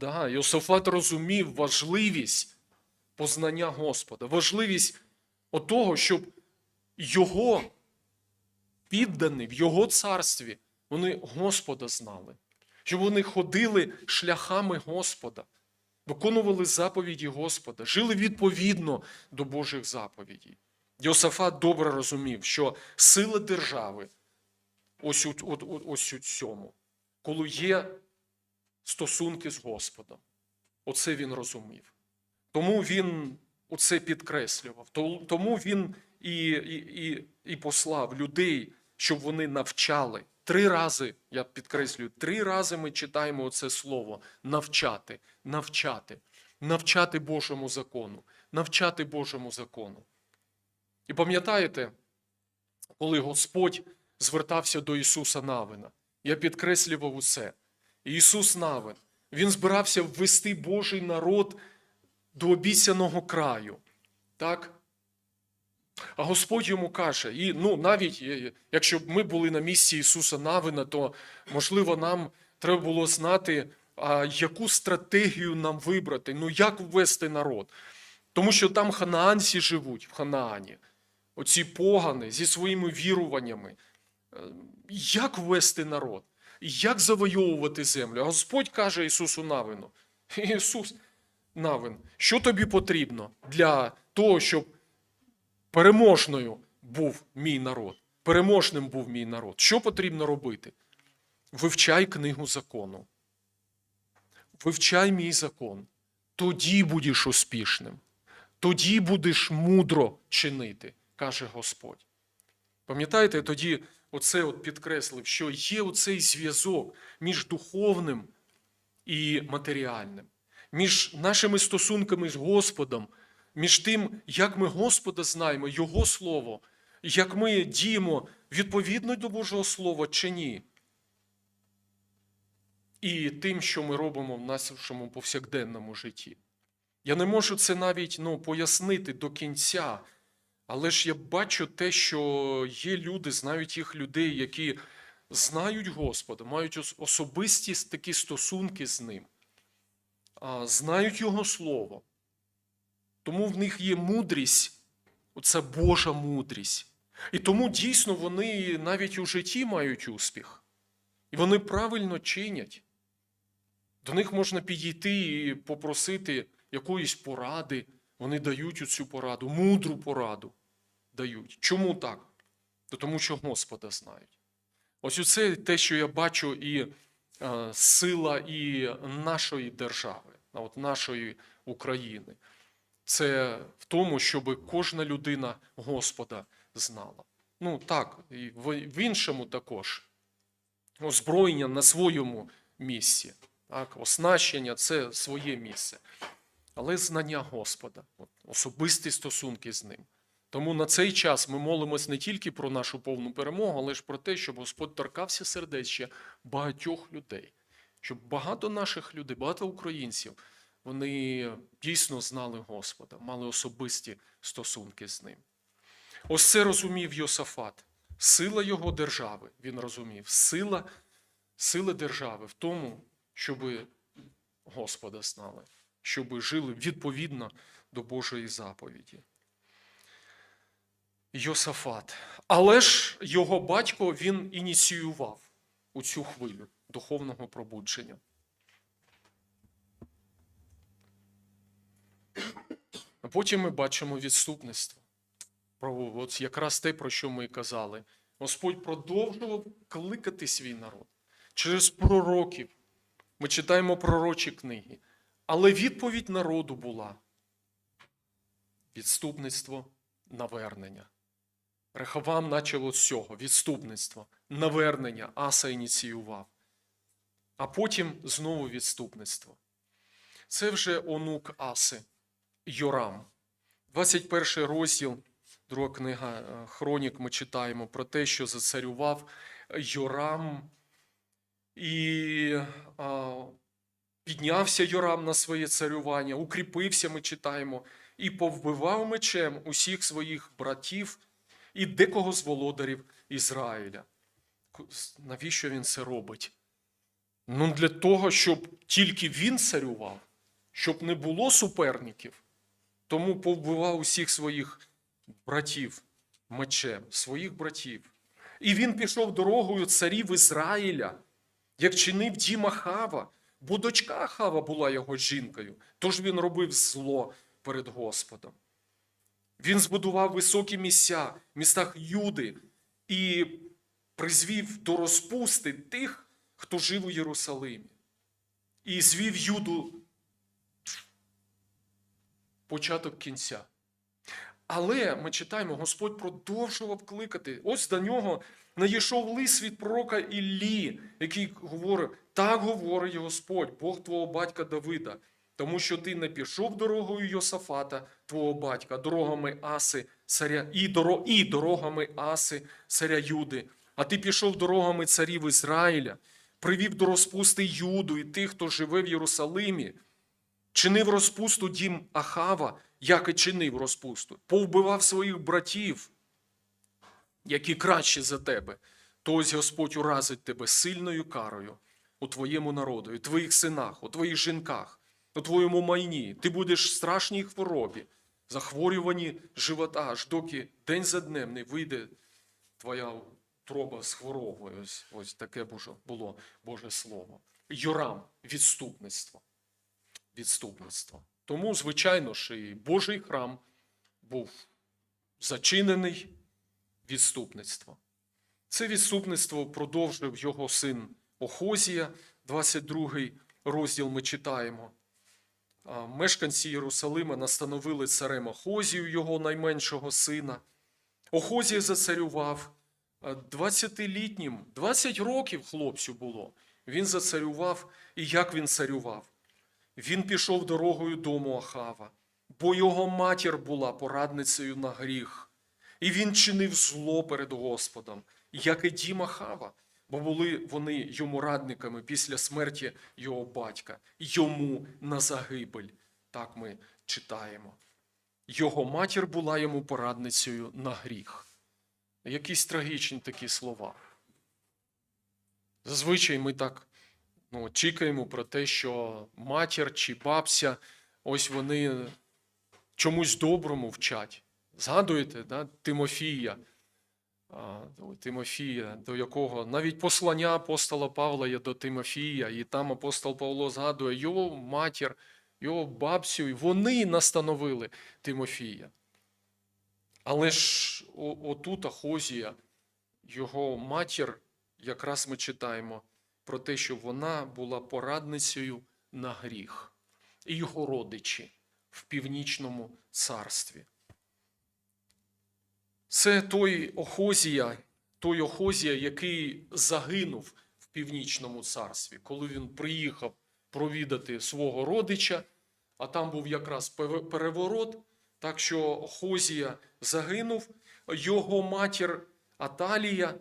Да, Йосафат розумів важливість познання Господа, важливість того, щоб його піддані в його царстві, вони Господа знали, щоб вони ходили шляхами Господа, виконували заповіді Господа, жили відповідно до Божих заповідей. Йосафат добре розумів, що сила держави ось у, ось у цьому, коли є стосунки з Господом. Оце він розумів. Тому він оце підкреслював. Тому він і, і, і, і послав людей, щоб вони навчали. Три рази, я підкреслюю, три рази ми читаємо це слово навчати, навчати, навчати Божому закону, навчати Божому закону. І пам'ятаєте, коли Господь звертався до Ісуса Навина, я підкреслював усе. Ісус Навин, Він збирався ввести Божий народ до обіцяного краю. Так? А Господь йому каже, і ну, навіть е, якщо б ми були на місці Ісуса Навина, то можливо нам треба було знати, а яку стратегію нам вибрати, ну як ввести народ. Тому що там ханаанці живуть в Ханаані, оці погани зі своїми віруваннями. Е, Як ввести народ? Як завойовувати землю? А Господь каже Ісусу Навину: Ісус Навин, що тобі потрібно для того, щоб переможною був мій народ? Переможним був мій народ. Що потрібно робити? Вивчай книгу закону. Вивчай мій закон. Тоді будеш успішним. Тоді будеш мудро чинити, каже Господь. Пам'ятаєте, тоді оце от підкреслив, що є оцей зв'язок між духовним і матеріальним, між нашими стосунками з Господом, між тим, як ми Господа знаємо, Його Слово, як ми діємо відповідно до Божого Слова чи ні. І тим, що ми робимо в нашому повсякденному житті. Я не можу це навіть ну, пояснити до кінця, але ж я бачу те, що є люди, знають їх людей, які знають Господа, мають особисті такі стосунки з Ним, знають Його Слово. Тому в них є мудрість, оця Божа мудрість. І тому дійсно вони навіть у житті мають успіх. І вони правильно чинять. До них можна підійти і попросити якоїсь поради. Вони дають цю пораду, мудру пораду дають. Чому так? То тому що Господа знають. Ось це те, що я бачу, і е, сила і нашої держави, от нашої України. Це в тому, щоб кожна людина Господа знала. Ну так, і в іншому також. Озброєння на своєму місці. Так, оснащення це своє місце. Але знання Господа, особисті стосунки з ним. Тому на цей час ми молимось не тільки про нашу повну перемогу, але ж про те, щоб Господь торкався сердець багатьох людей, щоб багато наших людей, багато українців, вони дійсно знали Господа, мали особисті стосунки з ним. Ось це розумів Йосафат. Сила його держави, він розумів, сила, сила держави в тому, щоб Господа знали, щоб жили відповідно до Божої заповіді. Йосафат. Але ж його батько він ініціював у цю хвилю духовного пробудження. Потім ми бачимо відступництво. От якраз те, про що ми і казали. Господь продовжував кликати свій народ через пророків. Ми читаємо пророчі книги. Але відповідь народу була відступництво, навернення. Рехавам почало з цього відступництво, навернення, Аса ініціював. А потім знову відступництво. Це вже онук Аси, Йорам. 21 розділ, друга книга е, Хронік, ми читаємо про те, що зацарював Йорам. І а, піднявся Йорам на своє царювання, укріпився, ми читаємо, і повбивав мечем усіх своїх братів і декого з володарів Ізраїля. Навіщо він це робить? Ну, для того, щоб тільки він царював, щоб не було суперників, тому повбивав усіх своїх братів мечем, своїх братів. І він пішов дорогою царів Ізраїля, як чинив Діма Хава, бо дочка Хава була його жінкою, тож він робив зло перед Господом. Він збудував високі місця в містах Юди і призвів до розпусти тих, хто жив у Єрусалимі. І звів Юду початок кінця. Але ми читаємо, Господь продовжував кликати. Ось до нього надійшов лист від пророка Іллі, який говорить: так говорить Господь, Бог твого батька Давида, тому що ти не пішов дорогою Йосафата, твого батька, дорогами Аси, царя, і, доро, і дорогами Аси, царя Юди, а ти пішов дорогами царів Ізраїля, привів до розпусти Юду і тих, хто живе в Єрусалимі, чинив розпусту дім Ахава, як і чинив розпусту, повбивав своїх братів, які кращі за тебе, то ось Господь уразить тебе сильною карою у твоєму народу, у твоїх синах, у твоїх жінках, у твоєму майні. Ти будеш в страшній хворобі, захворюванні живота, аж доки день за днем не вийде твоя троба з хворобою. Ось, ось таке Боже- було Боже Слово. Йорам відступництво. Відступництво. Тому, звичайно ж, і Божий храм був зачинений відступництво. Це відступництво продовжив його син Охозія, 22 розділ ми читаємо. Мешканці Єрусалима настановили царем Охозію, його найменшого сина. Охозія зацарював а 20-літнім, 20 років хлопцю було. Він зацарював, і як він царював? Він пішов дорогою дому Ахава, бо його матір була порадницею на гріх, і він чинив зло перед Господом, як і дім Ахава, бо були вони йому радниками після смерті його батька, йому на загибель. Так ми читаємо. Його матір була йому порадницею на гріх. Якісь трагічні такі слова. Зазвичай ми так ну, чекаємо про те, що матір чи бабця, ось вони чомусь доброму вчать. Згадуєте, да? Тимофія, Тимофія, до якого навіть послання апостола Павла є до Тимофія, і там апостол Павло згадує його матір, його бабцю, і вони настановили Тимофія. Але ж отут Ахозія, його матір, якраз ми читаємо про те, що вона була порадницею на гріх, і його родичі в північному царстві. Це той Охозія, той Охозія, який загинув в північному царстві, коли він приїхав провідати свого родича, а там був якраз переворот, так що Охозія загинув, його матір Аталія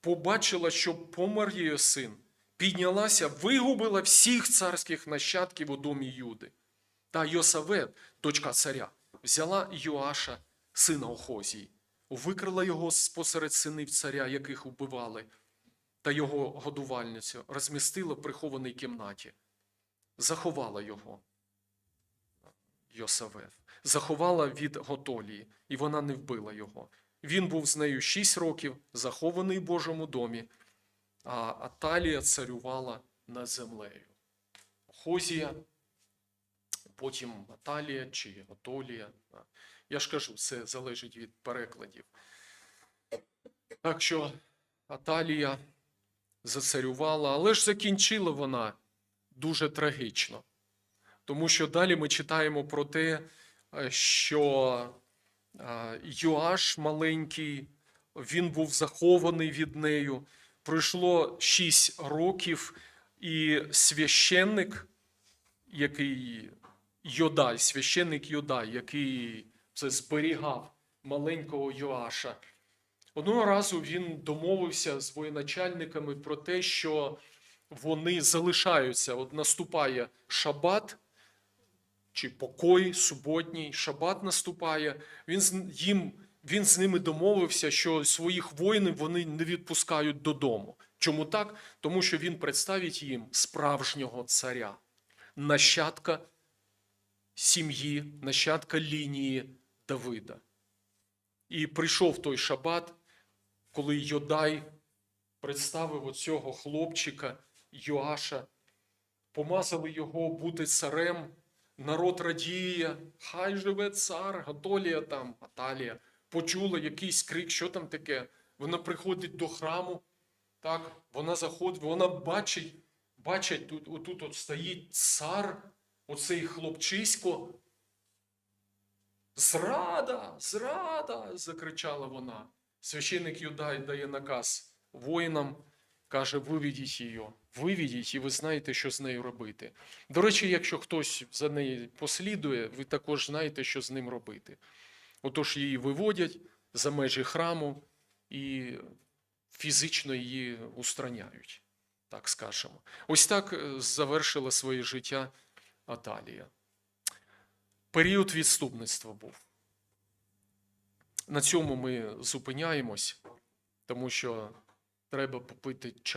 побачила, що помер її син, піднялася, вигубила всіх царських нащадків у домі Юди. Та Йосавет, дочка царя, взяла Йоаша, сина Охозії, викрила його посеред синів царя, яких убивали, та його годувальницю розмістила в прихованій кімнаті, заховала його. Йосавет, заховала від Готолії, і вона не вбила його. Він був з нею шість років, захований в Божому домі, а Аталія царювала над землею. Хозія, потім Аталія чи Готолія. Я ж кажу, це залежить від перекладів. Так що Аталія зацарювала, але ж закінчила вона дуже трагічно. Тому що далі ми читаємо про те, е, що е, Йоаш маленький, він був захований від нею. Пройшло шість років, і священник, який Йодай, священник Йодай, який це зберігав маленького Йоаша. Одного разу він домовився з воєначальниками про те, що вони залишаються. От наступає шабат, чи покой суботній, шабат наступає. Він з їм, він з ними домовився, що своїх воїнів вони не відпускають додому. Чому так? Тому що він представить їм справжнього царя, нащадка сім'ї, нащадка лінії Давида. І прийшов той шабат, коли Йодай представив оцього хлопчика Йоаша, помазали його бути царем, народ радіє, хай живе цар, Гатолія там, Аталія, почула якийсь крик, що там таке. Вона приходить до храму, так, вона заходить, вона бачить, бачить, тут, отут от стоїть цар, оцей хлопчисько. Зрада, зрада! закричала вона. Священник Юдай дає наказ воїнам, каже: виведіть її, виведіть, і ви знаєте, що з нею робити. До речі, якщо хтось за нею послідує, ви також знаєте, що з ним робити. Отож її виводять за межі храму і фізично її устраняють, так скажемо. Ось так е, завершила своє життя Аталія. Період відступництва був. На цьому ми зупиняємось, тому що треба попити чай.